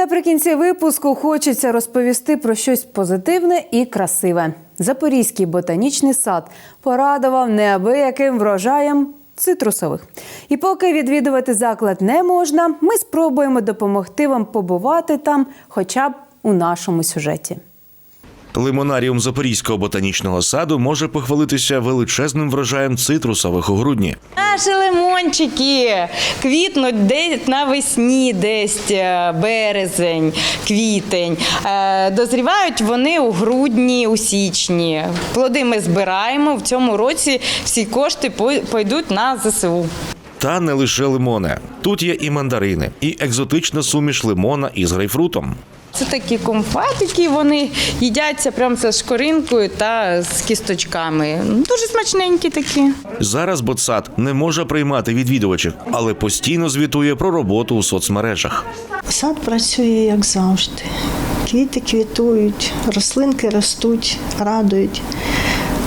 Наприкінці випуску хочеться розповісти про щось позитивне і красиве. Запорізький ботанічний сад порадував неабияким врожаєм цитрусових. І поки відвідувати заклад не можна, ми спробуємо допомогти вам побувати там, хоча б у нашому сюжеті. Лимонаріум Запорізького ботанічного саду може похвалитися величезним врожаєм цитрусових у грудні. Наші лимончики квітнуть десь навесні, десь е, березень, квітень. Е, Дозрівають вони у грудні, у січні. Плоди ми збираємо. В цьому році всі кошти пой- пойдуть на ЗСУ. Та не лише лимони. Тут є і мандарини, і екзотична суміш лимона із грейпфрутом. Це такі комфатики, вони їдяться прямо з шкоринкою та з кісточками. Дуже смачненькі такі. Зараз ботсад не може приймати відвідувачів, але постійно звітує про роботу у соцмережах. Сад працює як завжди. Квіти квітують, рослинки ростуть, радують.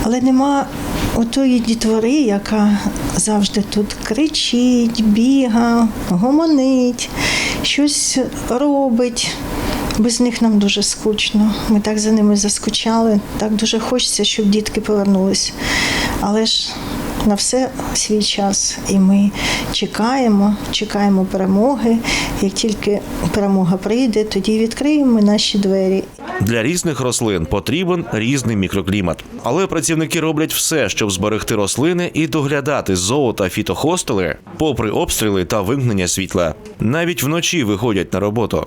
Але нема отої дітвори, яка завжди тут кричить, біга, гомонить, щось робить. Без них нам дуже скучно. Ми так за ними заскучали. Так дуже хочеться, щоб дітки повернулись. Але ж на все свій час. І ми чекаємо, чекаємо перемоги. Як тільки перемога прийде, тоді відкриємо наші двері. Для різних рослин потрібен різний мікроклімат. Але працівники роблять все, щоб зберегти рослини і доглядати зоо та фітохостели, попри обстріли та вимкнення світла. Навіть вночі виходять на роботу.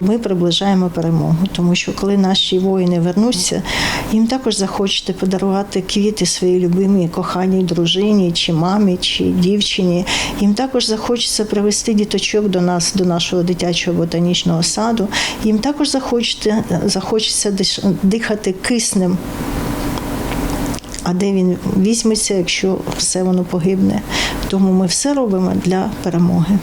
Ми приближаємо перемогу, тому що коли наші воїни вернуться, їм також захочете подарувати квіти своїй любимій коханій дружині, чи мамі, чи дівчині. Їм також захочеться привезти діточок до нас, до нашого дитячого ботанічного саду. Їм також захочете, захочеться дихати киснем. А де він візьметься, якщо все воно погибне? Тому ми все робимо для перемоги.